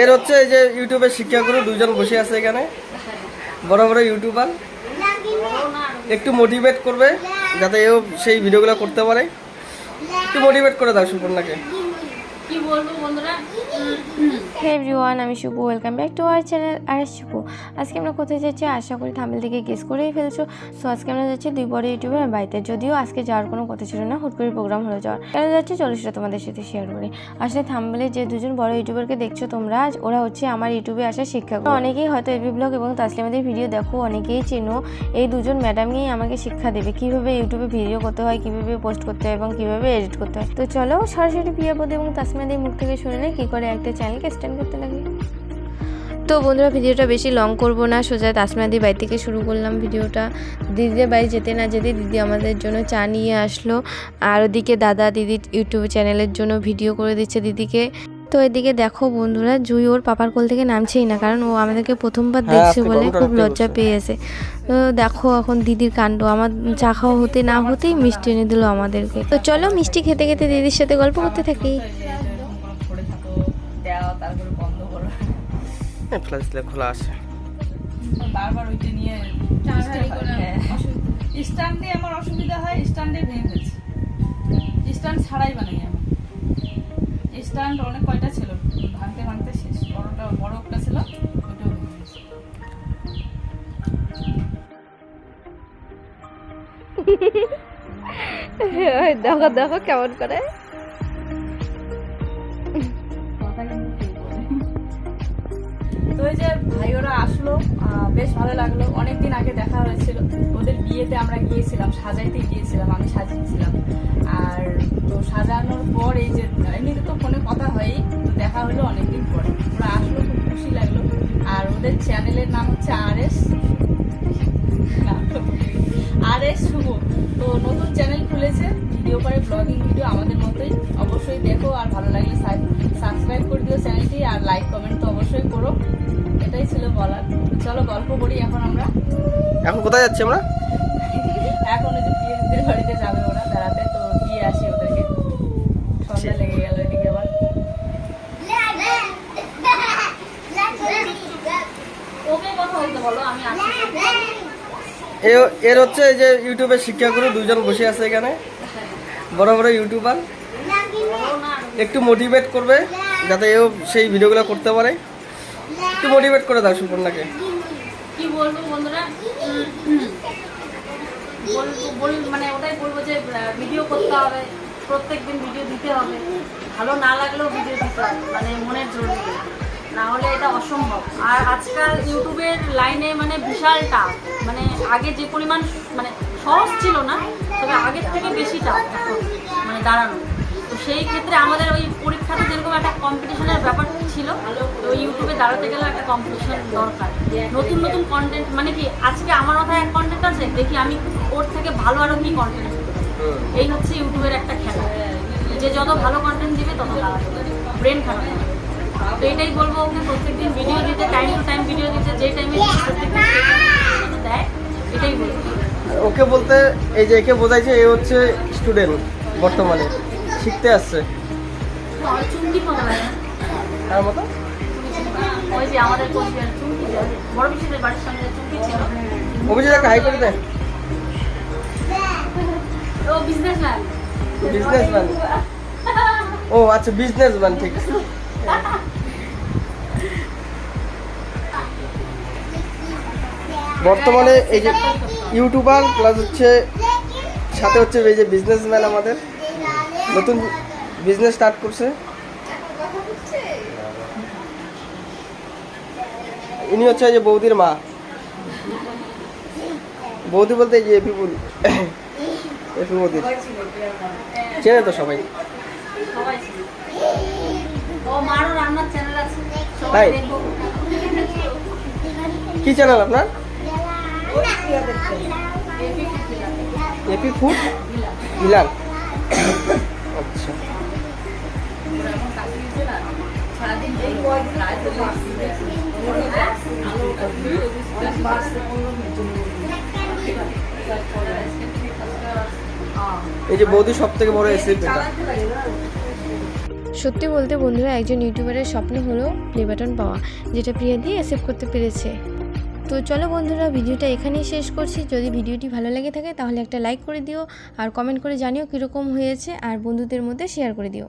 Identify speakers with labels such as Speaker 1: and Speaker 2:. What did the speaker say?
Speaker 1: এর হচ্ছে এই যে ইউটিউবের শিক্ষাগুরু দুজন বসে আছে এখানে। বড় বড় ইউটিউবার। একটু মোটিভেট করবে যাতে এও সেই ভিডিওগুলো করতে পারে। একটু মোটিভেট করে দাও সুপর্ণাকে।
Speaker 2: কি বলব বন্ধুরা?
Speaker 3: এভরিওয়ান আমি Shubho welcome back to our channel আর শুভ। আজকে আমরা কোথায় যাচ্ছি? আশা করি থামেল থেকে গেস করেই ফেলছো। সো আজকে আমরা যাচ্ছি দুই বড় ইউটিউবের বাড়িতে। যদিও আজকে যাওয়ার কোনো কথা ছিল না, হুট করে প্রোগ্রাম হয়ে যাওয়ার। কেন যাচ্ছি? চলো সেটা তোমাদের সাথে শেয়ার করি। আসলে থামবেলে যে দুজন বড় ইউটিউবারকে দেখছ তোমরা, আজ ওরা হচ্ছে আমার ইউটিউবে আসা শিক্ষক। অনেকেই হয়তো এবি ব্লগ এবং তাসলিমাদের ভিডিও দেখো, অনেকেই চেনো। এই দুজন ম্যাডামই আমাকে শিক্ষা দেবে, কীভাবে ইউটিউবে ভিডিও করতে হয়, কীভাবে পোস্ট করতে হয় এবং কীভাবে এডিট করতে হয়। তো চলো সরাসরি প্রিয়াপদ এবং তাসলিমাদের মুখ থেকে শুনে নেই, কি করে একটা চ্যানেলকে স্ট্যান্ড করতে লাগে তো বন্ধুরা ভিডিওটা বেশি লং করব না। সোজা তাসমাদি বাড়ি থেকে শুরু করলাম ভিডিওটা। দিদিদের বাড়ি যেতে না যেতে দিদি আমাদের জন্য চা নিয়ে আসলো। আর ওদিকে দাদা দিদি ইউটিউব চ্যানেলের জন্য ভিডিও করে দিচ্ছে দিদিকে। তো এদিকে দেখো বন্ধুরা জুই ওর পাপার কোল থেকে নামছেই না কারণ ও আমাদেরকে প্রথমবার
Speaker 1: হ্যাঁ,
Speaker 3: দেখছে বলে খুব লজ্জা পেয়েছে। তো দেখো এখন দিদির কাণ্ড আমার চা খাওয়া হতে না হতেই মিষ্টি এনে দিল আমাদেরকে। তো চলো মিষ্টি খেতে খেতে দিদির সাথে গল্প করতে থাকি।
Speaker 2: তারপরে বন্ধ করো।
Speaker 1: ফ্ল্যাশ দিলে খোলা আছে।
Speaker 2: বারবার ওইটা নিয়ে স্ট্যান্ডে আমার অসুবিধা হয় স্ট্যান্ডে ভেঙে ফেলছি। স্ট্যান্ড ছাড়াই বানাই আমি। স্ট্যান্ড অনেক কয়টা ছিল? ভাঙতে ভাঙতে শেষ। বড়টা বড় একটা ছিল ওইটাও ভেঙে গেছে
Speaker 3: দেখো দেখো কেমন করে।
Speaker 2: তো এই যে ভাই ওরা আসলো বেশ ভালো লাগল। অনেকদিন আগে দেখা হয়েছিল। ওদের বিয়েতে আমরা গিয়েছিলাম, সাজাইতে গিয়েছিলাম, আমি সাজিয়েছিলাম। আর তো সাজানোর পর এই যে, এমনিতে তো ফোনে কথা হয়ই, তো দেখা হলো অনেকদিন পরে। ওরা আসলো, খুব খুশি লাগল। আর ওদের চ্যানেলের নাম হচ্ছে আর এস আর এস শুভ। তো নতুন চ্যানেল খুলেছে, ভিডিও করে ব্লগিং ভিডিও আমাদের মতোই। অবশ্যই দেখো, আর ভালো লাগলে সাবস্ক্রাইব করে দিও চ্যানেলটি, আর লাইক কমেন্ট তো অবশ্যই করো। এটাই ছিল বলার। চলো গল্প করি এখন আমরা।
Speaker 1: এখন কোথায় যাচ্ছি আমরা?
Speaker 2: এখন ওই যে বিয়েদের বাড়িতে যাবে ওরা বেড়াতে তো বিয়ে আসি ওদেরকে। সন্ধ্যা লেগে গেল এদিকে আবার। ওকে কথা বলতে বলো আমি
Speaker 1: এর হচ্ছে এই যে ইউটিউবের শিক্ষাগুরু দুজন বসে আছে এখানে। বড় বড় ইউটিউবার। একটু মোটিভেট করবে যাতে এও সেই ভিডিওগুলো করতে পারে। একটু মোটিভেট করে দাও সুপর্ণাকে।
Speaker 2: কি বলব বন্ধুরা? মানে ওটাই বলব যে ভিডিও করতে হবে, প্রত্যেকদিন ভিডিও দিতে হবে। ভালো না লাগলেও ভিডিও দিতে মানে মনের না হলে এটা অসম্ভব। আর আজকাল ইউটিউবের লাইনে মানে বিশাল টাফ। মানে আগে যে পরিমাণ মানে সহজ ছিল না, তবে আগের থেকে বেশি টাফ মানে দাঁড়ানো। সেই ক্ষেত্রে আমাদের ওই পরীক্ষাতে যেরকম একটা কম্পিটিশনের ব্যাপার ছিল, তো ইউটিউবে দাঁড়াতে গেলে একটা কম্পিটিশন দরকার। নতুন নতুন কন্টেন্ট মানে কি, আজকে আমার মাথায় এক কন্টেন্ট আছে, দেখি আমি ওর থেকে ভালো আরও কি কন্টেন্ট এই হচ্ছে ইউটিউবের একটা খেলা। যে যত ভালো কন্টেন্ট দিবে, তত ব্রেন খারাপ তো এটাই বলব ওকে, প্রত্যেকদিন ভিডিও দিতে টাইম টু টাইম ভিডিও দিতে, যে টাইমে দেয়। এটাই বলব।
Speaker 1: ওকে বলতে, এই যে একে বোঝাইছে, এ হচ্ছে স্টুডেন্ট বর্তমানে। শিখতে আসছে। তার মতো? অভিজিৎ একটা হাই করে দেয় বিজনেসম্যান ও আচ্ছা বিজনেসম্যান ঠিক। আছে বর্তমানে এই যে ইউটিউবার প্লাস হচ্ছে সাথে হচ্ছে এই যে বিজনেসম্যান আমাদের। নতুন বিজনেস স্টার্ট করছে? ইনি হচ্ছে যে বৌদির মা। বৌদি বলতে এই যে এপি বৌদির চেনে তো সবাই। তাই? কি চ্যানেল আপনার? A P food.
Speaker 2: এই
Speaker 1: যে বৌদি সব থেকে বড়
Speaker 3: সত্যি বলতে বন্ধুরা, একজন ইউটিউবারের স্বপ্ন হলো প্লে বাটন পাওয়া, যেটা প্রিয়া দিয়ে অ্যাকসেপ্ট করতে পেরেছে। তো চলো বন্ধুরা, ভিডিওটা এখানেই শেষ করছি। যদি ভিডিওটি ভালো লেগে থাকে, তাহলে একটা লাইক করে দিও, আর কমেন্ট করে জানিও কীরকম হয়েছে, আর বন্ধুদের মধ্যে শেয়ার করে দিও।